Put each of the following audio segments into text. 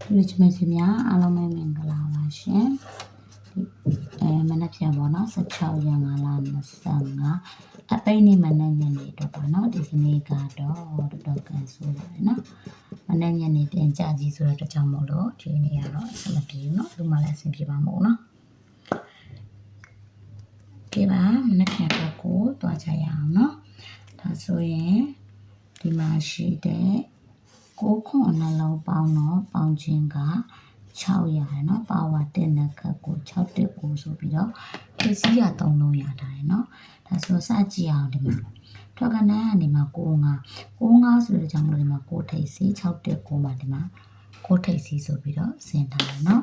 ဒီလိုချင်မစီများအားလုံးပဲမင်္ဂလာပါရှင်ဒီအဲမနက်ဖြန်ပေါ့နော်16ရက်5လ25အပိတ်နေ့မနက်ညနေတော့ပေါ့နော်ဒီကနေ့ကတော့တော်တော်ကန်ဆိုးပါတယ်နော်မနက်ညနေတင်ကြကြီးဆိုတော့တကြောင်မို့လို့ဒီနေ့ကတော့အဆင်မပြေဘူးနော်လူမှလည်းအဆင်ပြေပါမဟုတ်နော်ကဲပါမနက်ဖြန်တော့ကိုသွားကြရအောင်နော်ဒါဆိုရင်ဒီမှာရှိတဲ့ ကိုခွန်နှလုံးပေါင်းတော့ပေါင်းခြင်းက600ရယ်เนาะပါဝါ1နက်ခတ်ကို619ဆိုပြီးတော့ပစ္စည်းရ3လုံးရတာရယ်เนาะဒါဆိုစကြည့်အောင်ဒီမှာထွက်ကနန်းကနေမှာ95 95ဆိုတဲ့ကြောင့်မလို့ဒီမှာ6ထိပ်စီ619မှာဒီမှာ6ထိပ်စီဆိုပြီးတော့ဆင်ထားတယ်เนาะ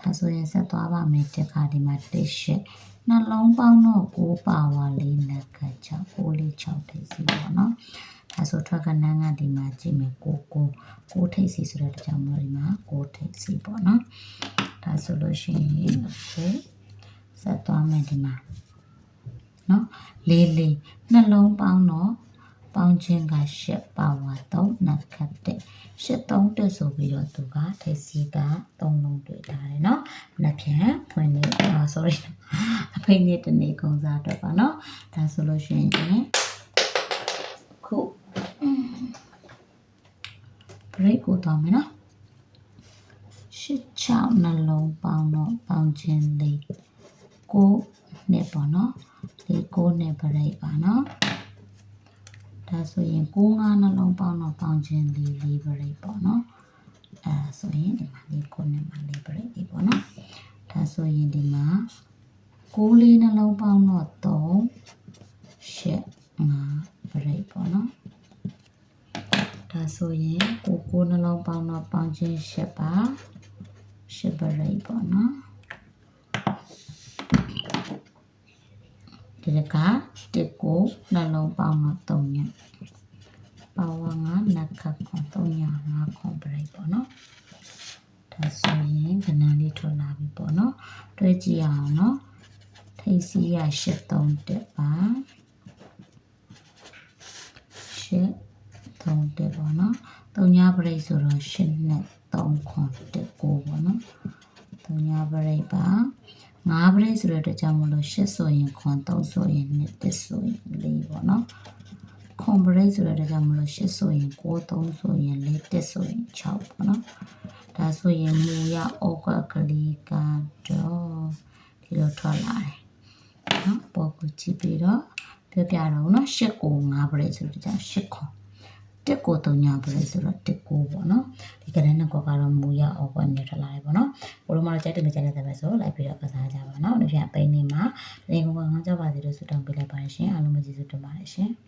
ဒါဆိုရင်ဆက်သွားပါမယ်တခါဒီမှာ1ရှစ်နှလုံးပေါင်းတော့6ပါဝါ4နက်ခတ်6 6လေး6ထိပ်စီပေါ့เนาะ အဲဆိုထွက်ကနန်းကဒီမှာကြည့်မယ်ကိုကိုကိုထိတ်စီဆိုတဲ့အကြောင်းမျိုးဒီမှာကိုထိတ်စီပေါ့နော်ဒါဆိုလို့ရှိရင် okay ဆက်သွားမယ်ဒီမှာနော်လေးလေးနှလုံးပေါင်းတော့ပေါင်းခြင်းကရှစ်ပါဝါ3နတ်ခတ်တဲ့ရှစ်သုံးတက်ဆိုပြီးတော့သူကထိပ်စီကသုံးလုံးတွေ့ထားတယ်နော်။နှစ်ဖြန်ဖွင့်နေ sorry အဖေနဲ့တနေကုံစားတော့ပါနော်။ဒါဆိုလို့ရှိရင် break ကိုသွားမယ်နော်ရှစ်ချောင်းနှလုံးပေါင်းတော့ပေါင်းခြင်းလေးကိုနဲ့ပေါ့နော်ဒီကိုနဲ့ break ပါနော်ဒါဆိုရင်ကိုငါးနှလုံးပေါင်းတော့ပေါင်းခြင်းလေးလေး break ပေါ့နော်အဲဆိုရင်ဒီမှာလေးကိုနဲ့မှာလေး break ဒီပေါ့နော်ဒါဆိုရင်ဒီမှာကိုလေးနှလုံးပေါင်းတော့3ရှစ်5 break ပေါ့နော် ဒါ ဆိုရင်ကိုကိုနှလုံးပေါင်းတော့ပေါင်းချင်းရှစ်ပါရှစ်ပရိတ်ပေါ့နော်ဒီကတစ်ကိုနှလုံးပေါင်းတော့3ညပါဝါငါနက်ခတ်ခွန်3ည5ခွန်ပရိတ်ပေါ့နော်ဒါဆိုရင်ခဏလေးထွက်လာပြီပေါ့နော်တွဲကြည့်အောင်နော်ထိပ်စီးရ83တက်ပါရှစ် 3တက်ပေါ့နော်3ညပ ရိတ်ဆိုတော့8နဲ့3ခွန်တက်9ပေါ့နော်3ညပရိတ်ပါ5ပရိတ်ဆိုတဲ့အတွက်ကြောင့်မလို့8ဆိုရင်ခွန်3ဆိုရင်2တက်ဆိုရင်4ပေါ့နော်ခွန်ပရိတ်ဆိုတဲ့အတွက်ကြောင့်မလို့8ဆိုရင်9 3ဆိုရင်4တက်ဆိုရင်6ပေါ့နော်ဒါဆိုရင်မူရဩကကလေးကတော့ဒီလိုထွက်လာတယ်နော်ပေါ်ကိုကြည့်ပြီးတော့ပြောပြတော့နော်8ကို5ပရိတ်ဆိုတဲ့ကြောင့်8ခွန် တက်ကိုတုံညာပလဲဆိုတော့တက်ကိုပေါ့နော်ဒီကနေ့နှစ်ကောကတော့မူရအော်ကွန်နေထလာတယ်ပေါ့နော်ဘိုးတို့မတော့ကြိုက်တယ်မကြိုက်တဲ့ပဲဆိုလိုက်ပြီးတော့ကစားကြပါနော်ဒီပြန်ပိန်းနေမှာနေကောင်ကငေါ့ကြပါစေလို့ဆုတောင်းပေးလိုက်ပါရှင်အားလုံးမကျေးဇူးတင်ပါတယ်ရှင်